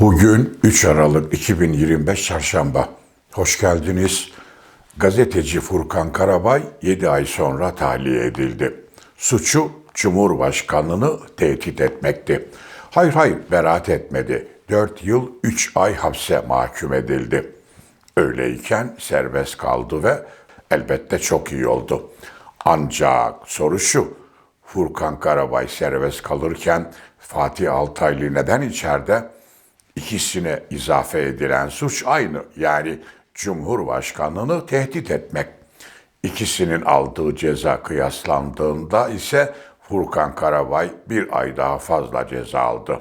Bugün 3 Aralık 2025 Çarşamba. Hoş geldiniz. Gazeteci Furkan Karabay 7 ay sonra tahliye edildi. Suçu Cumhurbaşkanını tehdit etmekti. Hayır hayır beraat etmedi. 4 yıl 3 ay hapse mahkum edildi. Öyleyken serbest kaldı ve elbette çok iyi oldu. Ancak soru şu, Furkan Karabay serbest kalırken Fatih Altaylı neden içeride? İkisine izafe edilen suç aynı. Yani Cumhurbaşkanını tehdit etmek. İkisinin aldığı ceza kıyaslandığında ise Furkan Karabay bir ay daha fazla ceza aldı.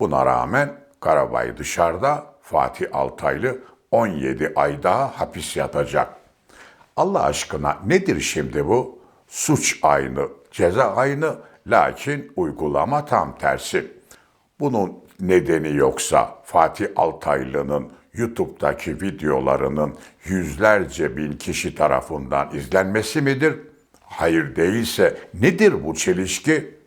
Buna rağmen Karabay dışarıda, Fatih Altaylı 17 ay daha hapis yatacak. Allah aşkına nedir şimdi bu? Suç aynı, ceza aynı, lakin uygulama tam tersi. Bunun nedeni yoksa Fatih Altaylı'nın YouTube'daki videolarının yüzlerce bin kişi tarafından izlenmesi midir? Hayır değilse nedir bu çelişki?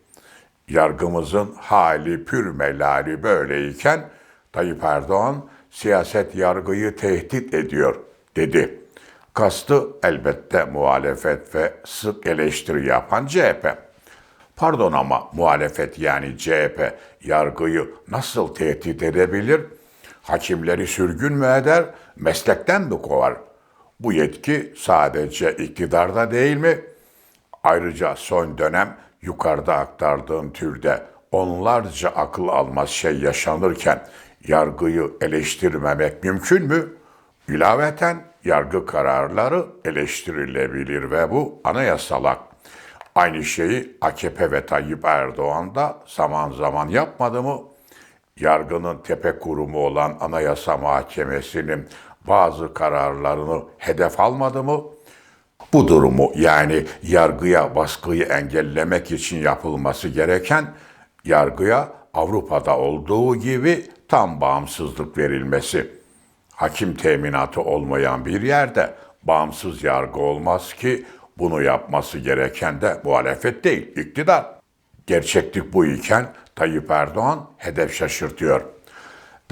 Yargımızın hali pür melali böyleyken Tayyip Erdoğan siyaset yargıyı tehdit ediyor dedi. Kastı elbette muhalefet ve sık eleştiri yapan CHP. Pardon ama muhalefet yani CHP yargıyı nasıl tehdit edebilir? Hakimleri sürgün mü eder, meslekten mi kovar? Bu yetki sadece iktidarda değil mi? Ayrıca son dönem yukarıda aktardığım türde onlarca akıl almaz şey yaşanırken yargıyı eleştirmemek mümkün mü? İlaveten yargı kararları eleştirilebilir ve bu anayasal hak. Aynı şeyi AKP ve Tayyip Erdoğan da zaman zaman yapmadı mı? Yargının tepe kurumu olan Anayasa Mahkemesi'nin bazı kararlarını hedef almadı mı? Bu durumu yani yargıya baskıyı engellemek için yapılması gereken yargıya Avrupa'da olduğu gibi tam bağımsızlık verilmesi. Hakim teminatı olmayan bir yerde bağımsız yargı olmaz ki bunu yapması gereken de muhalefet değil, iktidar. Gerçeklik bu iken Tayyip Erdoğan hedef şaşırtıyor.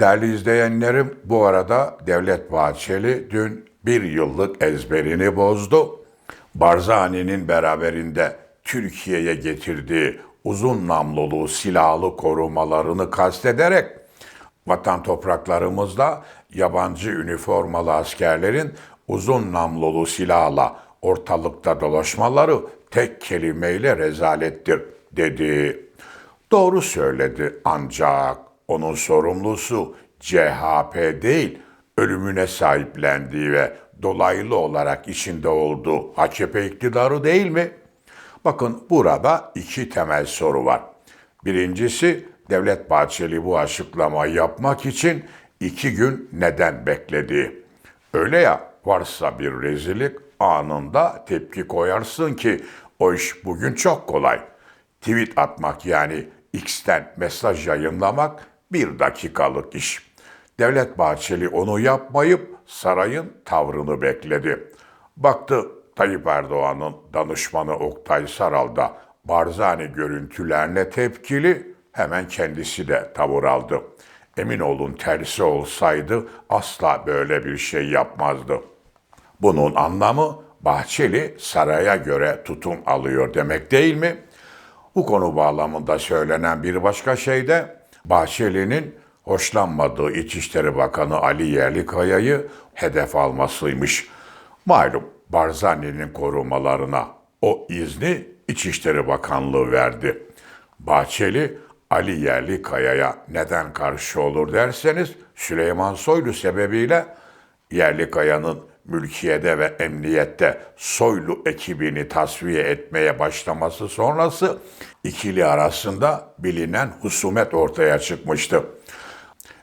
Değerli izleyenlerim, bu arada Devlet Bahçeli dün bir yıllık ezberini bozdu. Barzani'nin beraberinde Türkiye'ye getirdiği uzun namlulu silahlı korumalarını kastederek vatan topraklarımızda yabancı üniformalı askerlerin uzun namlulu silahla ortalıkta dolaşmaları tek kelimeyle rezalettir dedi. Doğru söyledi ancak onun sorumlusu CHP değil, ölümüne sahiplendiği ve dolaylı olarak içinde olduğu AKP iktidarı değil mi? Bakın burada iki temel soru var. Birincisi Devlet Bahçeli bu açıklamayı yapmak için iki gün neden bekledi? Öyle ya varsa bir rezillik anında tepki koyarsın ki o iş bugün çok kolay. Tweet atmak yani X'ten mesaj yayınlamak bir dakikalık iş. Devlet Bahçeli onu yapmayıp sarayın tavrını bekledi. Baktı Tayyip Erdoğan'ın danışmanı Oktay Saral da Barzani görüntülerine tepkili hemen kendisi de tavır aldı. Emin olun tersi olsaydı asla böyle bir şey yapmazdı. Bunun anlamı Bahçeli saraya göre tutum alıyor demek değil mi? Bu konu bağlamında söylenen bir başka şey de Bahçeli'nin hoşlanmadığı İçişleri Bakanı Ali Yerlikaya'yı hedef almasıymış. Malum Barzani'nin korumalarına o izni İçişleri Bakanlığı verdi. Bahçeli Ali Yerlikaya'ya neden karşı olur derseniz Süleyman Soylu sebebiyle Yerlikaya'nın mülkiyede ve emniyette Soylu ekibini tasfiye etmeye başlaması sonrası ikili arasında bilinen husumet ortaya çıkmıştı.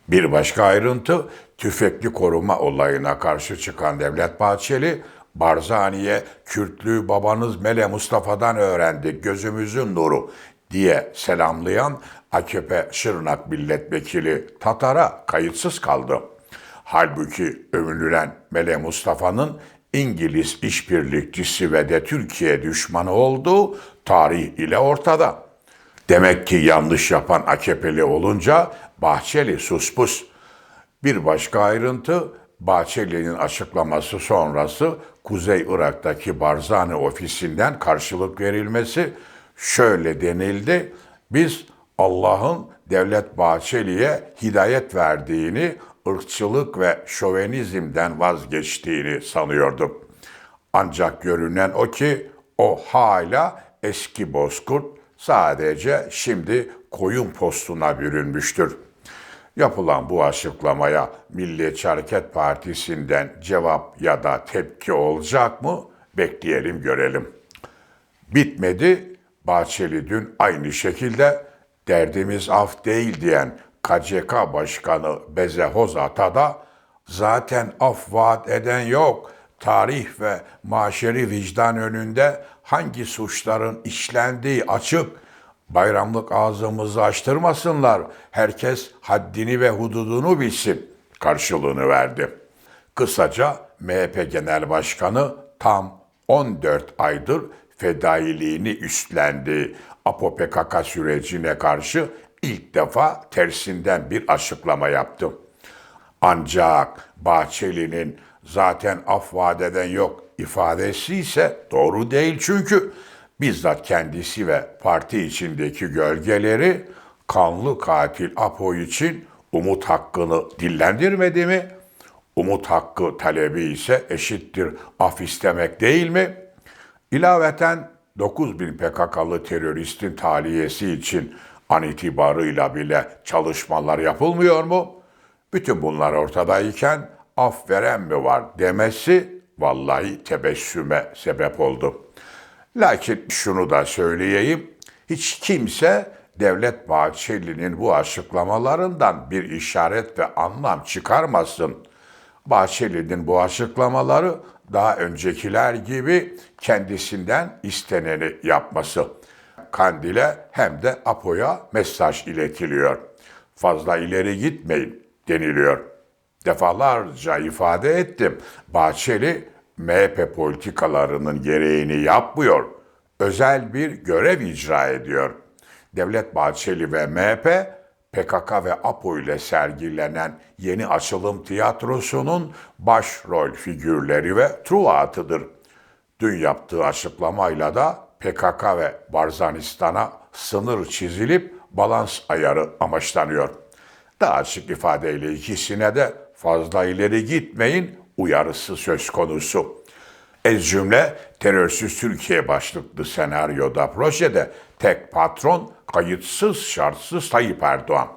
Bir başka ayrıntı tüfekli koruma olayına karşı çıkan Devlet Bahçeli, Barzani'ye Kürtlüğü babanız Mele Mustafa'dan öğrendik gözümüzün nuru diye selamlayan AKP Şırnak Milletvekili Tatar'a kayıtsız kaldı. Halbuki övünülen Mele Mustafa'nın İngiliz işbirlikçisi ve de Türkiye düşmanı olduğu tarih ile ortada. Demek ki yanlış yapan AKP'li olunca Bahçeli suspus. Bir başka ayrıntı Bahçeli'nin açıklaması sonrası Kuzey Irak'taki Barzani ofisinden karşılık verilmesi şöyle denildi. Biz Allah'ın Devlet Bahçeli'ye hidayet verdiğini, ırkçılık ve şovenizmden vazgeçtiğini sanıyorduk. Ancak görünen o ki o hala eski bozkurt sadece şimdi koyun postuna bürünmüştür. Yapılan bu açıklamaya Milliyetçi Hareket Partisi'nden cevap ya da tepki olacak mı? Bekleyelim görelim. Bitmedi. Bahçeli dün aynı şekilde derdimiz af değil diyen KCK Başkanı Bezehoz Ata da zaten af vaat eden yok. Tarih ve maşeri vicdan önünde hangi suçların işlendiği açık. Bayramlık ağzımızı açtırmasınlar. Herkes haddini ve hududunu bilsin karşılığını verdi. Kısaca MHP Genel Başkanı tam 14 aydır fedailiğini üstlendi. APO PKK sürecine karşı ilk defa tersinden bir açıklama yaptı. Ancak Bahçeli'nin zaten af vaat eden yok ifadesi ise doğru değil çünkü bizzat kendisi ve parti içindeki gölgeleri kanlı katil Apo için umut hakkını dillendirmedi mi? Umut hakkı talebi ise eşittir af istemek değil mi? İlaveten 9 bin PKK'lı teröristin taliyesi için an itibarıyla bile çalışmalar yapılmıyor mu? Bütün bunlar ortadayken af veren mi var demesi vallahi tebessüme sebep oldu. Lakin şunu da söyleyeyim, hiç kimse Devlet Bahçeli'nin bu açıklamalarından bir işaret ve anlam çıkarmasın. Bahçeli'nin bu açıklamaları daha öncekiler gibi kendisinden isteneni yapması. Kandil'e hem de Apo'ya mesaj iletiliyor. Fazla ileri gitmeyin deniliyor. Defalarca ifade ettim. Bahçeli MHP politikalarının gereğini yapmıyor. Özel bir görev icra ediyor. Devlet Bahçeli ve MHP PKK ve APO ile sergilenen yeni açılım tiyatrosunun başrol figürleri ve truvatıdır. Dün yaptığı açıklamayla da PKK ve Barzanistan'a sınır çizilip balans ayarı amaçlanıyor. Daha açık ifadeyle ikisine de fazla ileri gitmeyin uyarısı söz konusu. Ez cümle terörsüz Türkiye başlıklı senaryoda projede tek patron kayıtsız şartsız Tayyip Erdoğan.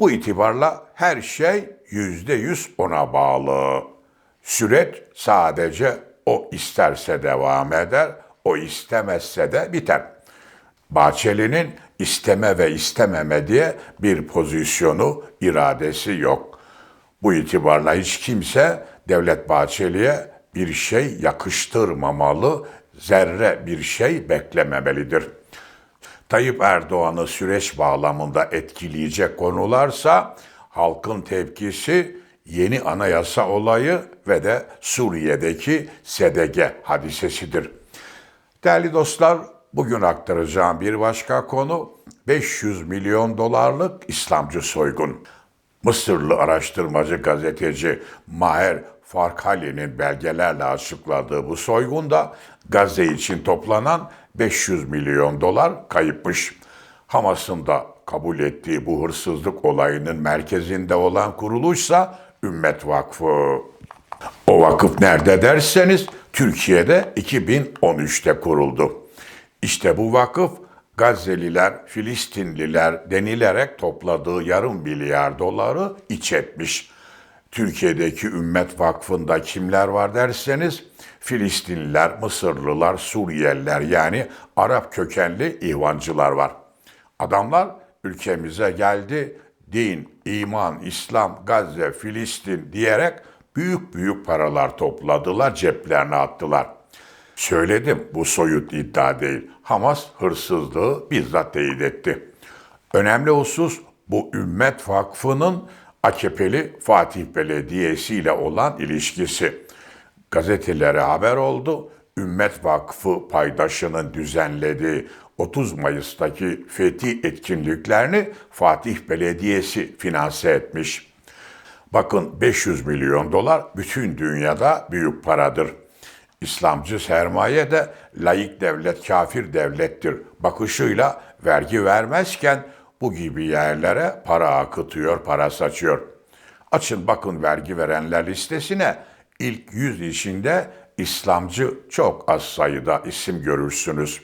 Bu itibarla her şey yüzde yüz ona bağlı. Süreç sadece o isterse devam eder, o istemezse de biter. Bahçeli'nin isteme ve istememe diye bir pozisyonu, iradesi yok. Bu itibarla hiç kimse Devlet Bahçeli'ye bir şey yakıştırmamalı, zerre bir şey beklememelidir. Tayyip Erdoğan'ı süreç bağlamında etkileyecek konularsa halkın tepkisi yeni anayasa olayı ve de Suriye'deki SDG hadisesidir. Değerli dostlar, bugün aktaracağım bir başka konu 500 milyon dolarlık İslamcı soygun. Mısırlı araştırmacı gazeteci Maher Farkali'nin belgelerle açıkladığı bu soygunda Gazze için toplanan 500 milyon dolar kayıpmış. Hamas'ın da kabul ettiği bu hırsızlık olayının merkezinde olan kuruluşsa Ümmet Vakfı. O vakıf nerede derseniz Türkiye'de 2013'te kuruldu. İşte bu vakıf Gazze'liler, Filistinliler denilerek topladığı yarım milyar doları iç etmiş. Türkiye'deki Ümmet Vakfı'nda kimler var derseniz Filistinliler, Mısırlılar, Suriyeliler yani Arap kökenli ihvancılar var. Adamlar ülkemize geldi, din, iman, İslam, Gazze, Filistin diyerek büyük büyük paralar topladılar, ceplerine attılar. Söyledim bu soyut iddia değil. Hamas hırsızlığı bizzat teyit etti. Önemli husus bu Ümmet Vakfı'nın AKP'li Fatih Belediyesi ile olan ilişkisi. Gazetelere haber oldu. Ümmet Vakfı paydaşının düzenlediği 30 Mayıs'taki fethi etkinliklerini Fatih Belediyesi finanse etmiş. Bakın 500 milyon dolar bütün dünyada büyük paradır. İslamcı sermaye de layık devlet kafir devlettir bakışıyla vergi vermezken bu gibi yerlere para akıtıyor, para saçıyor. Açın bakın vergi verenler listesine ilk 100 içinde İslamcı çok az sayıda isim görürsünüz.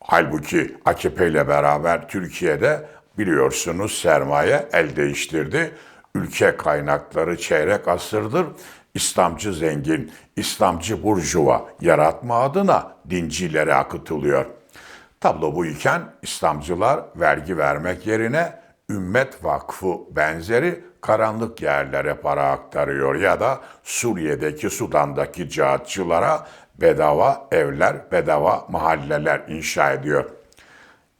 Halbuki AKP ile beraber Türkiye'de biliyorsunuz sermaye el değiştirdi. Ülke kaynakları çeyrek asırdır İslamcı zengin, İslamcı burjuva yaratma adına dincilere akıtılıyor. Tablo bu iken İslamcılar vergi vermek yerine Ümmet Vakfı benzeri karanlık yerlere para aktarıyor ya da Suriye'deki Sudan'daki cihatçılara bedava evler, bedava mahalleler inşa ediyor.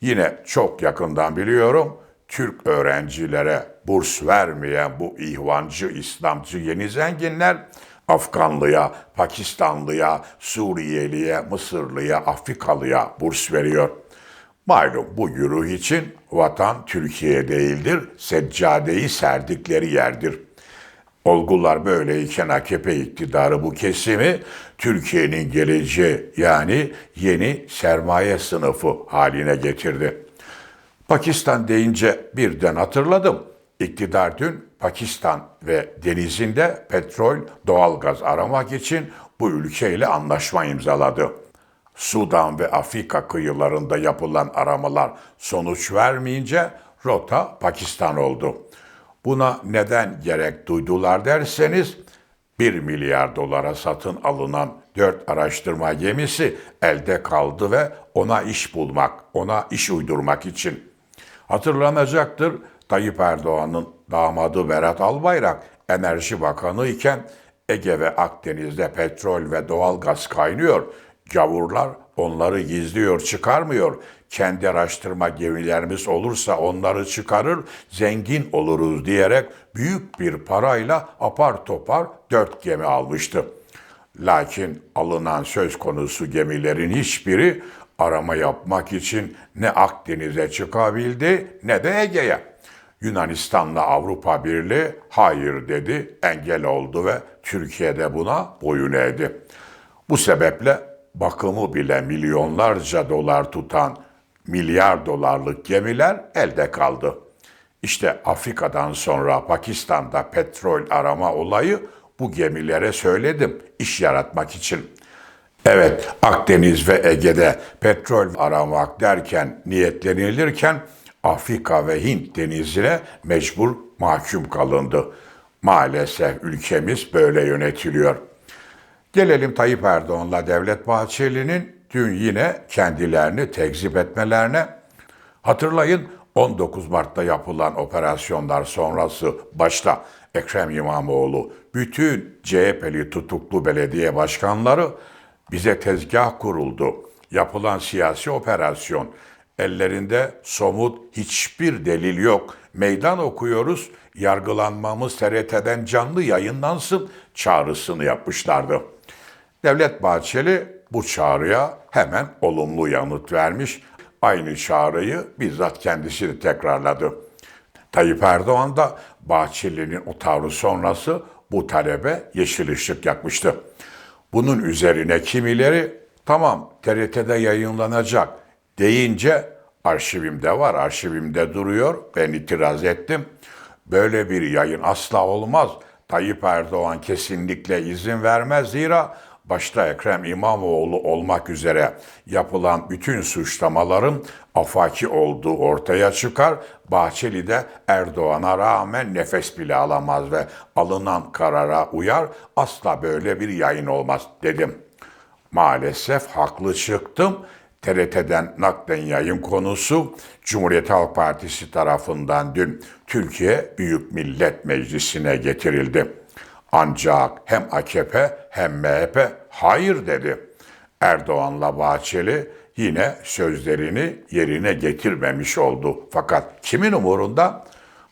Yine çok yakından biliyorum Türk öğrencilere burs vermeyen bu ihvancı, İslamcı yeni zenginler Afganlıya, Pakistanlıya, Suriyeliye, Mısırlıya, Afrikalıya burs veriyor. Malum bu güruh için vatan Türkiye değildir, seccadeyi serdikleri yerdir. Olgular böyleyken AKP iktidarı bu kesimi Türkiye'nin geleceği yani yeni sermaye sınıfı haline getirdi. Pakistan deyince birden hatırladım. İktidar dün Pakistan ve denizinde petrol, doğalgaz aramak için bu ülkeyle anlaşma imzaladı. Sudan ve Afrika kıyılarında yapılan aramalar sonuç vermeyince rota Pakistan oldu. Buna neden gerek duydular derseniz 1 milyar dolara satın alınan 4 araştırma gemisi elde kaldı ve ona iş bulmak, ona iş uydurmak için. Hatırlanacaktır Tayyip Erdoğan'ın damadı Berat Albayrak Enerji Bakanı iken Ege ve Akdeniz'de petrol ve doğal gaz kaynıyor. Gavurlar onları gizliyor, çıkarmıyor. Kendi araştırma gemilerimiz olursa onları çıkarır, zengin oluruz diyerek büyük bir parayla apar topar dört gemi almıştı. Lakin alınan söz konusu gemilerin hiçbiri arama yapmak için ne Akdeniz'e çıkabildi ne de Ege'ye. Yunanistan'la Avrupa Birliği hayır dedi, engel oldu ve Türkiye'de buna boyun eğdi. Bu sebeple bakımı bile milyonlarca dolar tutan milyar dolarlık gemiler elde kaldı. İşte Afrika'dan sonra Pakistan'da petrol arama olayı bu gemilere söyledim iş yaratmak için. Evet Akdeniz ve Ege'de petrol aramak derken niyetlenilirken Afrika ve Hint denizine mecbur mahkum kalındı. Maalesef ülkemiz böyle yönetiliyor. Gelelim Tayyip Erdoğan'la Devlet Bahçeli'nin dün yine kendilerini tekzip etmelerine. Hatırlayın 19 Mart'ta yapılan operasyonlar sonrası başta Ekrem İmamoğlu, bütün CHP'li tutuklu belediye başkanları bize tezgah kuruldu. Yapılan siyasi operasyon, ellerinde somut hiçbir delil yok. Meydan okuyoruz, yargılanmamız TRT'den canlı yayınlansın çağrısını yapmışlardı. Devlet Bahçeli bu çağrıya hemen olumlu yanıt vermiş. Aynı çağrıyı bizzat kendisi de tekrarladı. Tayyip Erdoğan da Bahçeli'nin o tavrı sonrası bu talebe yeşil ışık yakmıştı. Bunun üzerine kimileri tamam TRT'de yayınlanacak deyince arşivimde var, arşivimde duruyor. Ben itiraz ettim. Böyle bir yayın asla olmaz. Tayyip Erdoğan kesinlikle izin vermez zira başta Ekrem İmamoğlu olmak üzere yapılan bütün suçlamaların afaki olduğu ortaya çıkar. Bahçeli de Erdoğan'a rağmen nefes bile alamaz ve alınan karara uyar. Asla böyle bir yayın olmaz dedim. Maalesef haklı çıktım. TRT'den naklen yayın konusu Cumhuriyet Halk Partisi tarafından dün Türkiye Büyük Millet Meclisi'ne getirildi. Ancak hem AKP hem MHP hayır dedi. Erdoğan'la Bahçeli yine sözlerini yerine getirmemiş oldu. Fakat kimin umurunda?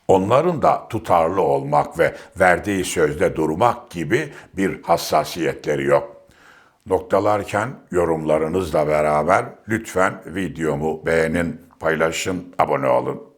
Onların da tutarlı olmak ve verdiği sözde durmak gibi bir hassasiyetleri yok. Noktalarken yorumlarınızla beraber lütfen videomu beğenin, paylaşın, abone olun.